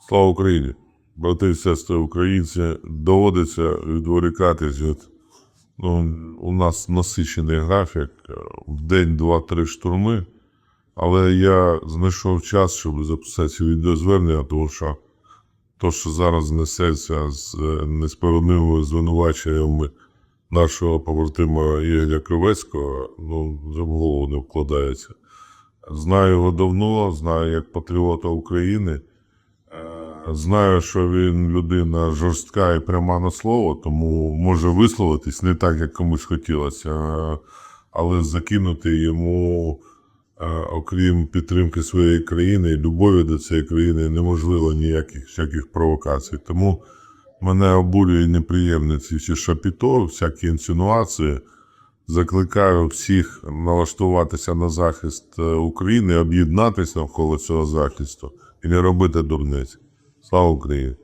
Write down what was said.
Слава Україні! Брати і сестри українці, доводиться відволікатись від ну, у нас насичений графік, е, в день два-три штурми, але я знайшов час, щоб записати ці відеозвернення, тому що то, що зараз несеться з е, несправедливими звинуваченнями нашого побратима Ігоря Кривецького, ну, вже в голову не вкладається. Знаю його давно, знаю як патріота України. Знаю, що він людина жорстка і пряма на слово, тому може висловитись не так, як комусь хотілося, е, але закинути йому, е, окрім підтримки своєї країни і любові до цієї країни, неможливо ніяких всяких провокацій. Тому мене обурює неприємні ці всі шапіто, всякі інсинуації. Закликаю всіх налаштуватися на захист е, України, об'єднатися навколо цього захисту і не робити дурниць. Слава Україні!